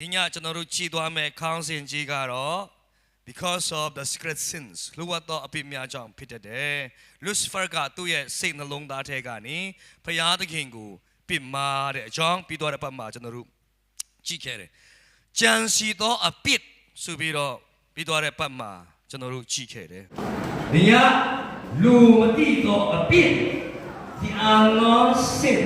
ဒီညကျွန်တော်တို့ကြည်သွားမယ်ခေါင်းစဉ်ကြီးကတော့ because of the secret sins လူဝတ်သောအပြစ်များကြောင့်ဖြစ်တတ်တယ် Lucifer ကသူ့ရဲ့စိတ်နှလုံးသားထဲကနေဖျားသခင်ကိုပြစ်မှားတဲ့အကြောင်းပြီးတော့တဲ့ဘက်မှာကျွန်တော်တို့ကြည့်ခဲ့တယ်ကြံစီသောအပြစ်ဆိုပြီးတော့ပြီးတော့တဲ့ဘက်မှာကျွန်တော်တို့ကြည့်ခဲ့တယ်ဒီကလူမတိတော့အပြစ်ဒီအာနောစင်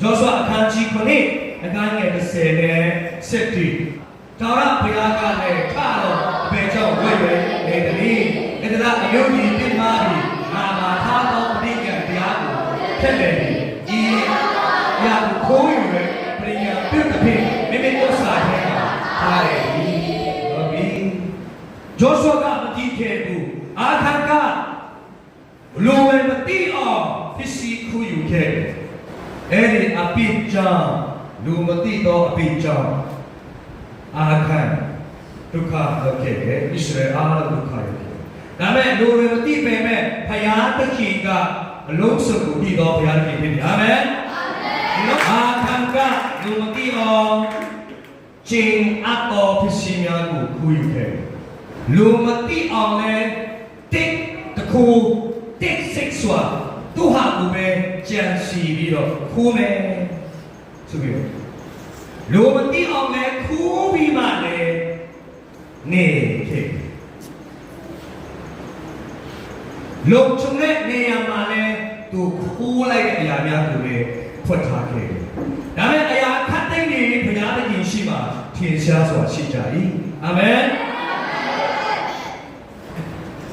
ဂျောဆွာအခန်းကြီးခုနှစ် အခန်းငယ်30နဲ့7တော်ရဘုရားကလည်းထတော့အပေကြောင့်ဝဲဝဲနေတည်းအတရာအယုတ်ကြီးပြင်းမာပြီးငါမှာထားသောပရိကံတရားကိုဖက်တယ်ဒီရာကိုခိုးယူရဲ့ပရိယပြုတ်တဲ့မိမိတို့စာထဲမှာထားတယ်ဟုတ်ပြီဂျောဆွာကမကြည့်ခဲ့ဘူးအာခန်ကလူဝဲမတိအောင်ဖစ္စည်းခူယူခဲ့အဲ့ဒီအပိကြောင့် လူမတိတော့အပိကြောင့်အာခံဒုက္ခရောက်ခဲ့တယ်ဣသရေလအားလုံးဒုက္ခရောက်ခဲ့ဒါမဲ့လူဝဲမတိပေမဲ့ဖယားတခင်ကအလုံးစုံကိုတည်တော်ဘုရားတခင်ဖြစ်ပြီအာမင်အာခံကလူမတိအောင်ချင်းအပ်တော်ဖစ္စည်းများကိုခူယူခဲ့လူမတိအောင်လဲတစ်တခုတစ်စိတ်စွာသူဟာကိုပဲကြံစီပြီးတော့ခိုးမယ် ဆိုပြီးတော့လူမတိအောင်လဲခိုးပြီးမှလည်းနေဖြစ်လုံချုံတဲ့နေရာမှာလဲသူခိုးလိုက်တဲ့အရာများကိုလည်းဖွက်ထားခဲ့တယ်။ဒါပေမဲ့အရာခတ်သိမ်းနေဘုရားသခင်ရှိမှထင်ရှားစွာရှိကြ၏။အာမင်။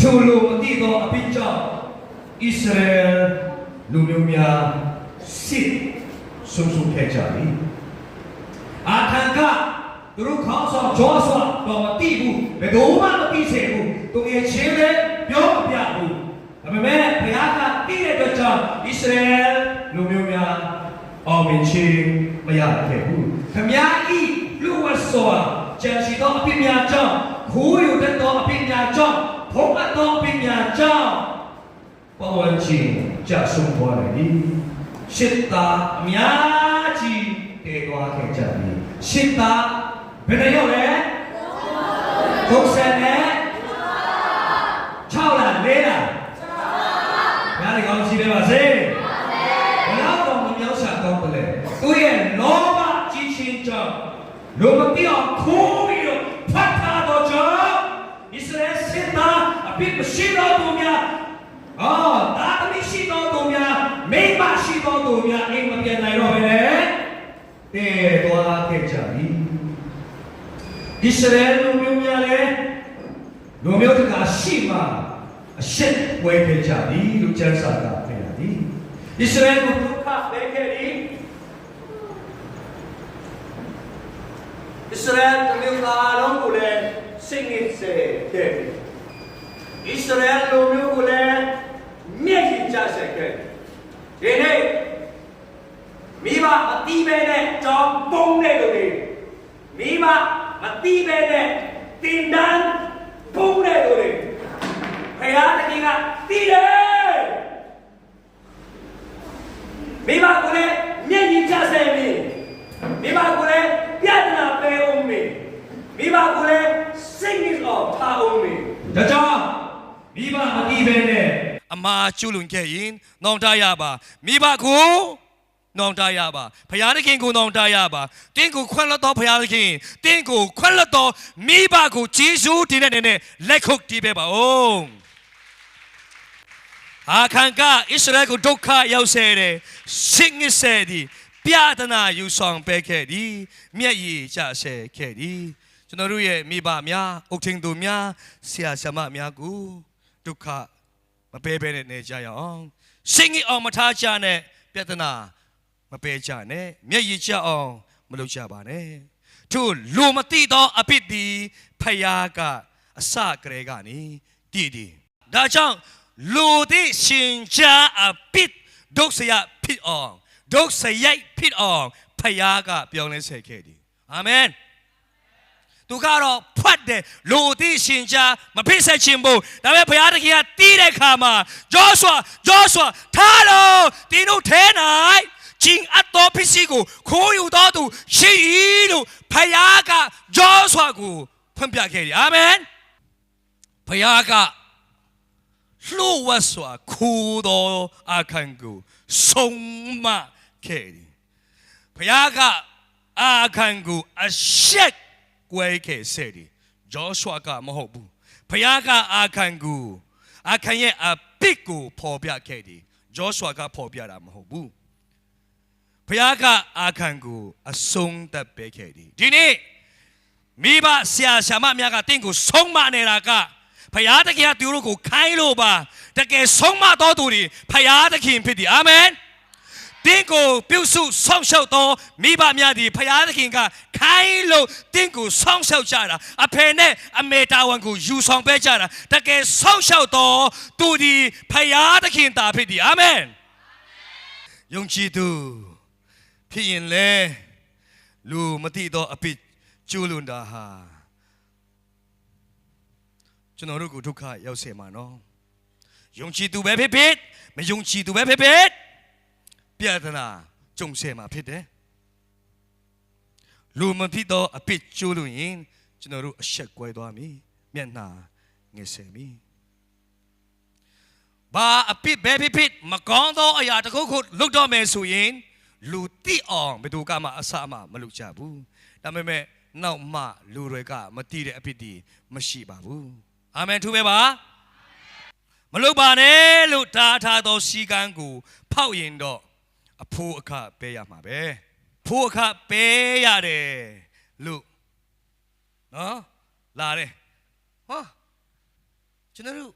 ထိုလူမတိသောအပိကြောင့်ဣသရေလလူမျိုးများစစ် ဆုံးရှုံးခဲ့ကြ၏။အာထံကသူတို့ခေါင်းဆောင်ဂျောဆွာတော့မတိဘူးဘယ်တော့မှမတိစေဘူးသူငယ်ချင်းလည်းပြောမပြဘူးဒါပေမဲ့ဘုရားကတိတဲ့အတွက်ကြောင့်ဣသရေလလူမျိုးများအောင်မြင်ခြင်းမရခဲ့ဘူးခမည်းဤလူဝတ်စွာကြံစီသောအပြစ်များကြောင့်ခိုးယူတတ်သောအပြစ်များကြောင့်ဖုံးအပ်သောအပြစ်များကြောင့်ပဝန်းကျင်ကြဆုံးသွားတယ်ဒီ ရှစ်တာအများကြီးတည်သွားခဲ့ကြပြီရှစ်တာဘယ်နှရောက်လဲ60နဲ့6လား4လားညားလေကောင်းရှိတယ်ပါစေဘယ်တော့မှမမြောက်ရှာကောင်းတယ်လေသူရဲ့လောဘကြီးချင်းကြောင့်လူမတိအောင်ခိုးပြီးတော့ဖတ်ထားတော့ကြောင့်ဣသရေလစစ်သားအပြစ်မရှိတော့သူများအော်ဒါသမီးရှိတော့သူများမိန်းမရှိတော့သူများအိမ်မပြန်နိုင်တော့ပဲလေတည်သွားခဲ့ကြပြီဣသ ရေလလူမျိုးများလည်းလူမျိုးတကာရှိမှအရှက်ဝဲခဲ့ကြသည်လို့ကျမ်းစာကပြောရသည်ဣသရေလကိုဒုက္ခပေးခဲ့သည်ဣသရေလလူမျိုးသားလုံးကိုလည်းစိတ်ငြိစေခဲ့သည်ဣသရေလလူမျိုးကိုလည်းမျက်ရည်ကျစေခဲ့သည်ဒီနေ့မိဘမတိပဲနဲ့ကြောင်းပုံးတဲ့လူတွေမိဘ မတိပဲနဲ့တင်တန်းပုံးတဲ့လူတွေဖယားတခင်ကတိတယ်မိဘကိုလည်းမျက်ရည်ကျစေပြီမိဘကိုလည်းပြဿနာပေးအောင်မေမိဘကိုလည်းစိတ်ငြိအောင်ထားအောင်မေဒါကြောင့်မိဘမတိပဲနဲ့အမာကျူးလွန်ခဲ့ရင်နောင်တရပါမိဘကို နောင်တရပါဖယားသခင်ကိုနောင်တရပါတင်းကိုခွန့်လွတ်တော်ဖယားသခင်တင်းကိုခွန့်လွတ်တော်မိဘကိုဂျေဇုတင်တဲ့နဲ့လက်ခုပ်တီးပေးပါဦးအာခံကဣသရေလကိုဒုက္ခရောက်စေတယ်စိတ်ငစ်စေသည်ပြဒနာယူဆောင်ပေးခဲ့သည်မျက်ရည်ကျဆဲခဲ့သည်ကျွန်တော်တို့ရဲ့မိဘများအုတ်ထင်သူများဆရာဆရာမများကိုဒုက္ခမပေးဘဲနဲ့နေကြရအောင်စိတ်ငြိအောင်မထားကြနဲ့ပြဿနာ မပေးကြနဲ့မျက်ရည်ကျအောင်မလုပ်ကြပါနဲ့သူလူမတိတော့အပိတိဖယားကအစကလေးကနေတည်တည်ဒါကြောင့်လူသည်ရှင်ချာအပိတဒုက္ခရဖြစ်အောင်ဒုက္ခရိုက်ဖြစ်အောင်ဖယားကပြောင်းလဲဆက်ခဲ့တယ်အာမင်သူကတော့ဖတ်တယ်လူသိရှင်ကြားမဖိတ်ဆက်ခြင်းဘူးဒါပေမဲ့ဘုရားသခင်ကတီးတဲ့ခါမှာဂျောဆွာဂျောဆွာထားလို့တင်းတို့ထဲ၌ ကျင်အပ်သောပစ္စည်းကိုခိုးယူတော်သူရှိ၏လို့ဖခင်ကဂျောဆွာကိုဖွင့်ပြခဲ့တယ်အာမင်ဖခင်ကလှုပ်ဝတ်စွာခိုးတော်အခန့်ကိုဆုံးမခဲ့တယ်ဖခင်ကအခန့်ကိုအရှက်ကွဲခဲ့စေတယ်ဂျောဆွာကမဟုတ်ဘူးဖခင်ကအခန့်ကိုအခန့်ရဲ့အပစ်ကိုဖော်ပြခဲ့တယ်ဂျောဆွာကဖော်ပြတာမဟုတ်ဘူး ဘုရားကအာခံကိုအဆုံးသတ်ပေးခဲ့သည်ဒီနေ့မိဘဆရာဆရာမများကတင့်ကိုဆုံးမနေတာကဘုရားတခင်ကသူတို့ကိုခိုင်းလို့ပါတကယ်ဆုံးမတော်သူတွေဘုရားသခင်ဖြစ်သည်အာမင်တင့်ကိုပြုစုဆောင်ရှောက်တော်မိဘများသည်ဘုရားသခင်ကခိုင်းလို့တင့်ကိုဆောင်ရှောက်ကြတာအဖေနဲ့အမေတာဝန်ကိုယူဆောင်ပေးကြတာတကယ်ဆောင်ရှောက်တော်သူသည်ဘုရားသခင်တာဖြစ်သည်အာမင်ယုံကြည်သူ ဖြစ်ရင်လေလူမတိတော့အပစ်ကျူးလွန်တာဟာကျွန်တော်တို့ကိုဒုက္ခရောက်စေမှာနော်ယုံကြည်သူပဲဖြစ်ဖြစ်မယုံကြည်သူပဲဖြစ်ဖြစ်ပြဿနာကြုံစေမှာဖြစ်တယ်လူမဖြစ်တော့အပစ်ကျူးလွန်ရင်ကျွန်တော်တို့အဆက်ကွဲသွားပြီမျက်နှာငယ်စေပြီဘာအပစ်ပဲဖြစ်ဖြစ်မကောင်းသောအရာတစ်ခုခုလုပ်တော့မယ်ဆိုရင် လူတိအောင်ဘယ်သူကမှအဆအမမလုပ်ကြဘူးဒါပေမဲ့နောက်မှလူတွေကမတိတဲ့အဖြစ်ဒီမရှိပါဘူးအာမင်ထူပဲပါမလုပ်ပါနဲ့လို့တားထားသောစီကံကို ဖောက်ရင်တော့အဖိုးအခပေးရမှာပဲဖိုးအခပေးရတယ်လို့နော်လာတယ်ဟောကျွန်တော်တို့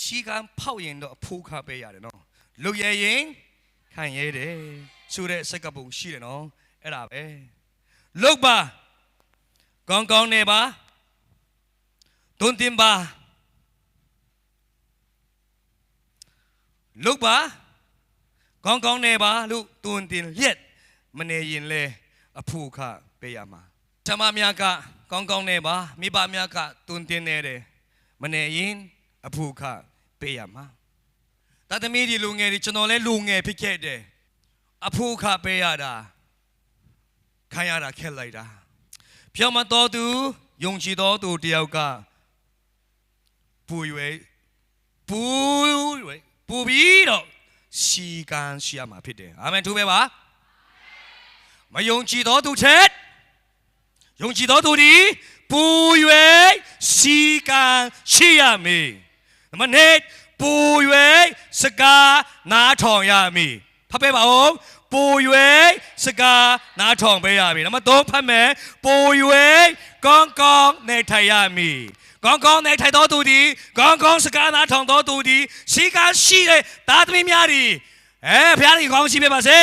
စီကံဖောက်ရင်တော့အဖိုးအခပေးရတယ်နော်လူရရင် ခံရဲတယ်ဆိုတဲ့စက္ကပုံရှိတယ်နော်အဲ့ဒါပဲလုတ်ပါကောင်းကောင်းနေပါတွန်းတင်ပါလုတ်ပါကောင်းကောင်းနေပါလို့တွန်းတင်လျက်မနေရင်လေအဖို့ခပေးရမှာဓမ္မများကကောင်းကောင်းနေပါမိဘများကတွန်းတင်နေတယ်မနေရင်အဖို့ခပေးရမှာ တသမီးဒီလူငယ်ဒီကျွန်တော်လည်းလူငယ်ဖြစ်ခဲ့တယ်အဖိုးခပေးရတာခံရတာခက်လိုက်တာပြောင်းမတော်သူယုံကြည်တော်သူတယောက်ကပူရွယ်ပူရွယ်ပူပြီးတော့စီကံရှိရမှာဖြစ်တယ်အာမင်သူပဲပါမယုံကြည်တော်သူချက်ယုံကြည်တော်သူဒီပူရွယ်စီကံရှိရမည်နံ ပါတ်1ပူ၍စကားနားထောင်ရမည်ဖတ်ပေးပါဦးပူ၍စကားနားထောင်ပေးရမည်နံပါတ်3ဖတ်မယ်ပူ၍ကောင်းကောင်းနေထိုင်ရမည်ကောင်းကောင်းနေထိုင်တော်သူသည်ကောင်းကောင်းစကားနားထောင်တော်သူသည်ရှိကားရှိတဲ့သားသမီးများသည်အဲဘုရားကြီးကောင်းရှိပေးပါစေ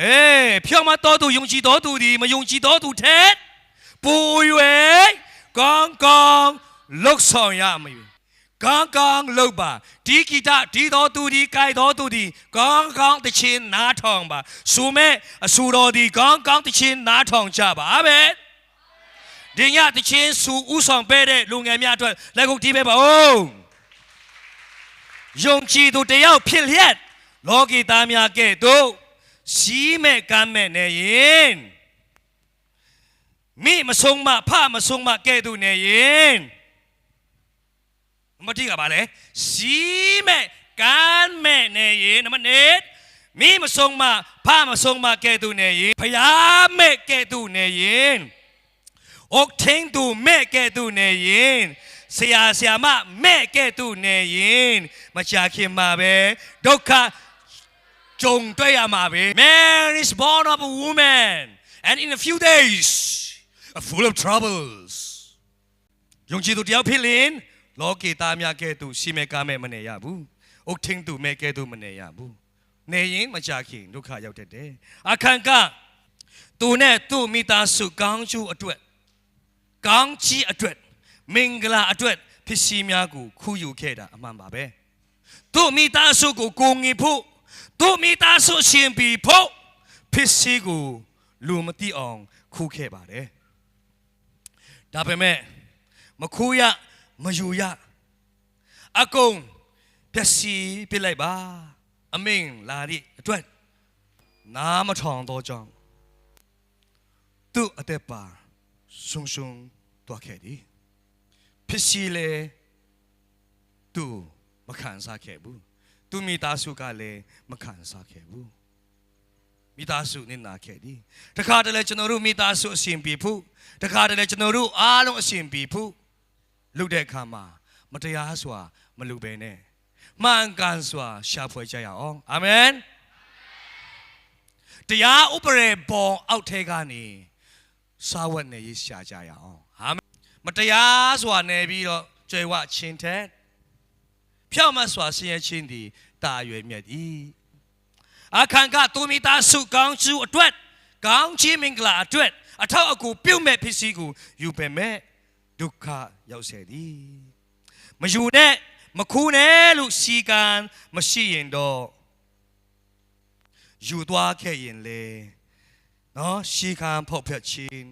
အေးဖြောင်းမတော်သူယုံကြည်တော်သူသည်မယုံကြည်တော်သူထက်ပူ၍ကောင်းကောင်းလှုပ်ဆောင်ရမည် ကောင်းကောင်းလုပ်ပါဒီဂီတဒီတော်သူဒီကြိုက်တော်သူဒီကောင်းကောင်းတခြင်းနားထောင်ပါဆိုမဲ့အဆူတော်ဒီကောင်းကောင်းတခြင်းနားထောင်ကြပါပဲဒီညတခြင်းဆူဥဆောင်ပေးတဲ့လူငယ်များအတွက်လက်ကုပ်တီးပေးပါဦးယုံကြည်သူတယောက်ဖြစ်လျက်လောကီသားများကဲ့သို့စီးမဲ့ကမ်းမဲ့နေရင်မိမဆုံးမဖမဆုံးမကဲ့သို့နေရင် နံပါတ်1ကပါလေစီးမဲ့ကမ်းမဲ့နေရင်နံပါတ်2မိမဆုံးမဖမဆုံးမကဲ့သို့နေရင်ဖျားမဲ့ကဲ့သို့နေရင်အုတ်ထင်းသူမဲ့ကဲ့သို့နေရင်ဆရာဆရာမမဲ့ကဲ့သို့နေရင်မချခင်မှာပဲဒုက္ခကြုံတွေ့ရမှာပဲ Man is born of a woman and in a few days are full of troubles ယုံကြည်သူတယောက်ဖြစ်လင် လောကီသားများကဲ့သို့ရှိမဲ့ကားမဲ့မနေရဘူး။အုတ်ထင်းသူမဲ့ကဲ့သို့မနေရဘူး။နေရင်မကြခင်ဒုက္ခရောက်တတ်တယ်။အခန့်ကသူနဲ့သူ့မိသားစုကောင်းကျိုးအတွက်ကောင်းချီးအတွက်မင်္ဂလာအတွက်ဖြစ်စီများကိုခူးယူခဲ့တာအမှန်ပါပဲ။သူ့မိသားစုကိုကိုငင်ဖို့သူ့မိသားစုရှင်ပြီးဖို့ဖြစ်စီကိုလူမသိအောင်ခူးခဲ့ပါတယ်။ဒါပေမဲ့မခိုးရ မယူရအကုန်ပျက်စီးပြစ်လိုက်ပါအမင်းလာသည့်အတွက်နားမထောင်တော့ကြောင့်သူ့အသက်ပါဆုံဆုံတော့ခဲ့သည်ဖြစ်စီလေသူမခံစားခဲ့ဘူးသူမိသားစုကလည်းမခံစားခဲ့ဘူးမိသားစုနဲ့နာခဲ့သည်တခါတည်းကျွန်တော်တို့မိသားစုအရှင်ပြေဖို့တခါတည်းကျွန်တော်တို့အားလုံးအရှင်ပြေဖို့ လုပ်တဲ့အခါမှာမတရားစွာမလုပ်ဘဲနဲ့မှန်ကန်စွာရှာဖွေကြရအောင်အာမင်တရားဥပဒေပေါ်အောက်ထဲကနေစာဝတ်နေရေးရှာကြရအောင်အာမင်မတရားစွာနေပြီးတော့ကြွယ်ဝချင်းတဲ့ဖြောက်မတ်စွာဆင်းရဲခြင်းသည်တာရွယ်မြတ်သည်အခန့်ကသူမိသားစုကောင်းစုအတွက်ကောင်းချီးမင်္ဂလာအတွက်အထောက်အကူပြုမဲ့ဖြစ်စီကိုယူပေမဲ့ ဒုက္ခရောက်စေသည်မယူနဲ့မခူးနဲ့လို့စီကံမရှိရင်တော့ယူသွားခဲ့ရင်လေနော်စီကံဖောက်ဖျက်ခြင်း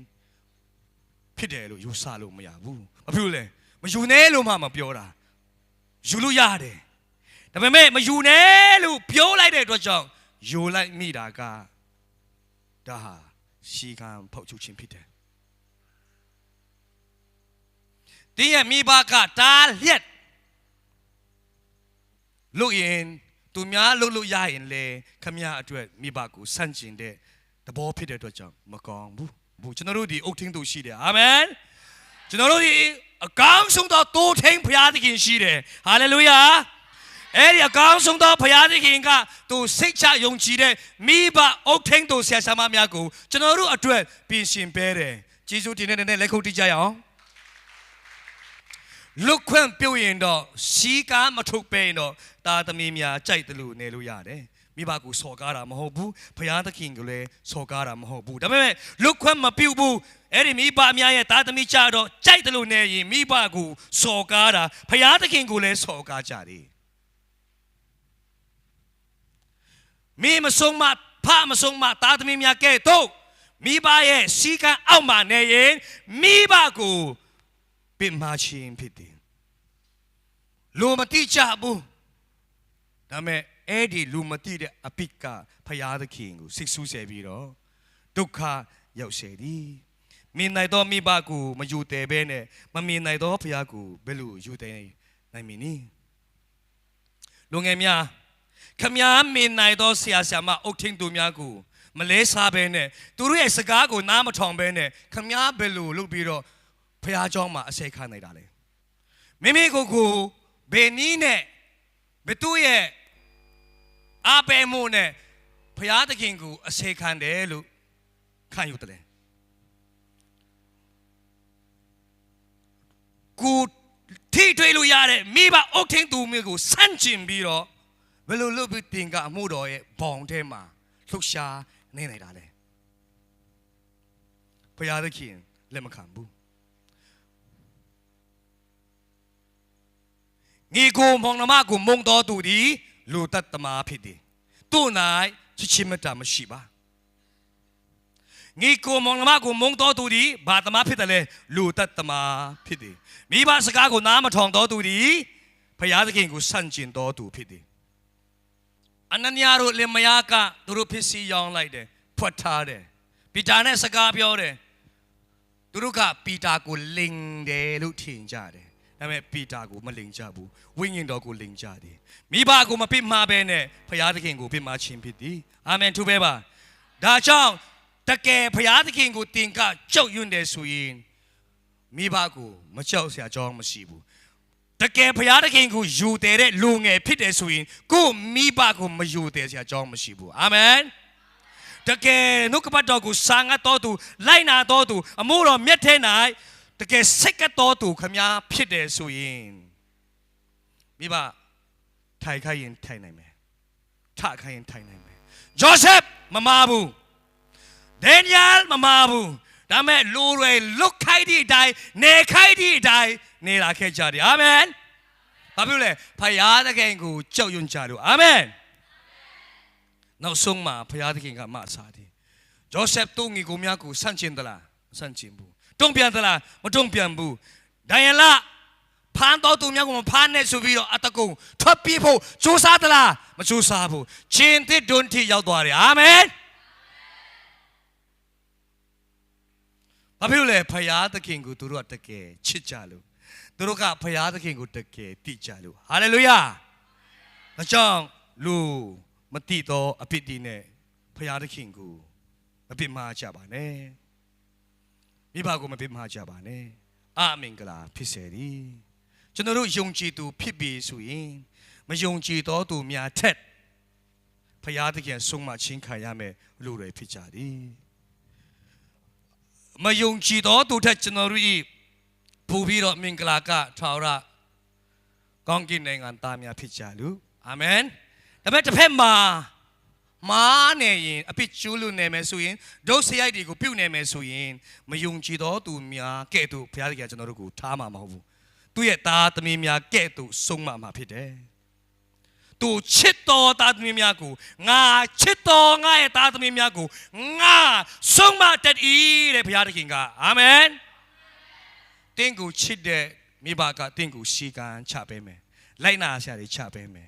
ဖြစ်တယ်လို့ယူဆလို့မရဘူးဘာဖြစ်လို့လဲမယူနဲ့လို့မှမပြောတာယူလို့ရတယ်ဒါပေမဲ့မယူနဲ့လို့ပြောလိုက်တဲ့အတွက်ကြောင့်ယူလိုက်မိတာကဒါဟာစီကံဖောက်ချုပ်ခြင်းဖြစ်တယ် တင်းရဲ့မိဘကတားလျက်လို့ရင်သူများလို့လို့ရရင်လေခမရအတွက်မိဘကိုဆန့်ကျင်တဲ့သဘောဖြစ်တဲ့အတွက်ကြောင့်မကောင်းဘူးဘူးကျွန်တော်တို့ဒီအုတ်ထင်းသူရှိတယ်အာမင်ကျွန်တော်တို့ဒီအကောင်းဆုံးသောတိုးထင်းဖရာသခင်ရှိတယ်ဟာလေလုယာအဲ့ဒီအကောင်းဆုံးသောဖရာသခင်ကသူစိတ်ချယုံကြည်တဲ့မိဘအုတ်ထင်းသူဆရာဆရာမများကိုကျွန်တော်တို့အတွက်ပြင်ဆင်ပေးတယ်ဂျေဇုတင်တဲ့လက်ခုပ်တီးကြရအောင် လွတ်ခွင့်ပြုတ်ရင်တော့စီးကားမထုတ်ပဲရင်တော့တာသမီးများကြိုက်တယ်လို့နေလို့ရတယ်မိဘကိုစော်ကားတာမဟုတ်ဘူးဘုရားသခင်ကလည်းစော်ကားတာမဟုတ်ဘူးဒါပေမဲ့လွတ်ခွင့်မပြုတ်ဘူးအဲ့ဒီမိဘများရဲ့တာသမီးကြတော့ကြိုက်တယ်လို့နေရင်မိဘကိုစော်ကားတာဘုရားသခင်ကိုလည်းစော်ကားကြတယ်မိမဆုံးမဖမဆုံးမတာသမီးများကဲတော့မိဘရဲ့စီကံအောက်မှာနေရင်မိဘကို ပင်မာခြင်းဖြစ်တယ်လူမတိကြဘူးဒါမဲ့အဲ့ဒီလူမတိတဲ့အပိကဖရာသခင်ကိုစိတ်ဆူးဆဲပြီးတော့ဒုက္ခရောက်စေသည်မြင်နိုင်သောမိဘကိုမယူတယ်ပဲနဲ့မမြင်နိုင်သောဖရာကိုဘယ်လိုယူတယ်နိုင်မည်နည်းလူငယ်များခမည်းမြင်နိုင်သောဆရာဆရာမအုတ်ထင်းသူများကိုမလဲစားပဲနဲ့သူတို့ရဲ့စကားကိုနားမထောင်ပဲနဲ့ခမည်းဘယ်လိုလုပ်ပြီးတော့ ဖះเจ้าမှာအစိတ်ခနိုင်တာလေမိမိကိုယ်ကိုဘယ်နည်းနဲ့ဘသူရဲ့အပေမှုနဲ့ဖះသခင်ကိုအစိတ်ခံတယ်လို့ခံယူတယ်ကိုထိထွေးလို့ရတဲ့မိဘအုတ်ထင်းသူမျိုးကိုစန့်ကျင်ပြီးတော့ဘယ်လိုလုပ်ပြီးတင်ကအမှုတော်ရဲ့ဘောင်ထဲမှာလှုပ်ရှားနေနေတာလဲဖះသခင်လက်မခံဘူး ငေကိုမောင်နှမကိုမုံတော်သူသည်လူတတ်သမားဖြစ်သည်သူ့၌ချစ်ချင်းမတမရှိပါငေကိုမောင်နှမကိုမုံတော်သူသည်ဘာသမားဖြစ်တယ်လဲလူတတ်သမားဖြစ်သည်မိဘစကားကိုနားမထောင်တော်သူသည်ဖယားသခင်ကိုဆန့်ကျင်တော်သူဖြစ်သည်အနနီယာတို့လင်မယားကသူတို့ဖြစ်စီရောင်းလိုက်တယ်ဖွက်ထားတယ်ပီတာနဲ့စကားပြောတယ်သူတို့ကပီတာကိုလိန်တယ်လို့ထင်ကြတယ် ဒါပေမဲ့ပီတာကိုမလိန်ကြဘူးဝိညာဉ်တော်ကိုလိန်ကြတယ်မိဘကိုမပြစ်မှားပဲနဲ့ဖခင်သခင်ကိုပြစ်မှားခြင်းဖြစ်သည်အာမင်သူပဲပါဒါကြောင့်တကယ်ဖခင်သခင်ကိုတင်ကကြောက်ရွံ့တယ်ဆိုရင်မိဘကိုမကြောက်စရာအကြောင်းမရှိဘူးတကယ်ဖခင်သခင်ကိုယူတယ်တဲ့လူငယ်ဖြစ်တယ်ဆိုရင်ကိုယ့်မိဘကိုမယူတယ်စရာအကြောင်းမရှိဘူးအာမင်တကယ်နှုတ်ကပတ်တော်ကိုစာငတ်တော်သူလိုက်နာတော်သူအမှုတော်မြတ်ထဲ၌ တကယ်စိတ်ကပ်တော်သူခမများဖြစ်တယ်ဆိုရင်မိဘထိုင်ခိုင်းရင်ထိုင်နိုင်မယ်ထခိုင်းရင်ထိုင်နိုင်မယ်ဂျောဆက်မမာဘူးဒန်နီယယ်မမာဘူးဒါမဲ့လူတွေလုတ်ခိုင်းတဲ့အတိုင်းနေခိုင်းတဲ့အတိုင်းနေလာခဲ့ကြတယ်အာမင်ဘာဖြစ်လဲဖယားသခင်ကိုကြောက်ရွံ့ကြလို့အာမင်နောက်ဆုံးမှာဘုရားသခင်ကမဆာတယ်။ဂျောဆက်တုံးကြီးကိုများကိုဆန့်ကျင်သလားမဆန့်ကျင်ဘူး။ တုံ့ပြန်သလားမတုံ့ပြန်ဘူးဒံယလဖမ်းတော်သူများကိုမဖမ်းနဲ့ဆိုပြီးတော့အတကုံထွက်ပြေးဖို့စူးစမ်းသလားမစူးစမ်းဘူးခြင်းသစ်တွန်းထိရောက်သွားတယ်အာမင်ဘာဖြစ်လို့လဲဖရာသခင်ကိုသူတို့ကတကယ်ချစ်ကြလို့သူတို့ကဖရာသခင်ကိုတကယ်တိကြလို့ဟာလေလုယာဒါကြောင့်လူမတိတော့အဖြစ်ဒီနဲ့ဖရာသခင်ကိုမပြစ်မှားကြပါနဲ့ မိဘကိုမပြစ်မှားကြပါနဲ့အာမင်္ဂလာဖြစ်စေသည်ကျွန်တော်တို့ယုံကြည်သူဖြစ်ပြီဆိုရင်မယုံကြည်သောသူများထက်ဖရာသခင်ဆုံးမချင်းခံရမယ်လူတွေဖြစ်ကြသည်မယုံကြည်သောသူထက်ကျွန်တော်တို့ဤပူပြီးတော့မင်္ဂလာကထာဝရကောင်းကင်နိုင်ငံသားများဖြစ်ကြလူအာမင်ဒါပေမဲ့တစ်ဖက်မှာ မာနေရင်အပြစ်ကျူးလွန်နေမယ်ဆိုရင်ဒုစရိုက်တွေကိုပြုတ်နေမယ်ဆိုရင်မယုံကြည်သောသူများကဲ့သို့ဘုရားသခင်ကကျွန်တော်တို့ကိုထားမှာမဟုတ်ဘူးသူ့ရဲ့သားသမီးများကဲ့သို့ဆုံးမမှာဖြစ်တယ်။သူချစ်တော်သားသမီးများကိုငါချစ်တော်ငါရဲ့သားသမီးများကိုငါဆုံးမတတ်၏တဲ့ဘုရားသခင်ကအာမင်။တင်းကိုချစ်တဲ့မိဘကတင်းကိုရှီကန်ချပေးမယ်။လိုက်နာရှာတွေချပေးမယ်။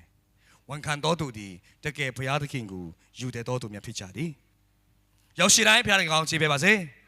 ဝန်ခံတော်သူဒီတကယ်ဘုရားသခင်ကိုယူတဲ့တော်သူများဖြစ်ကြသည်။ရောက်ရှိတိုင်းဘုရားသခင်ကောင်းချီးပေးပါစေ။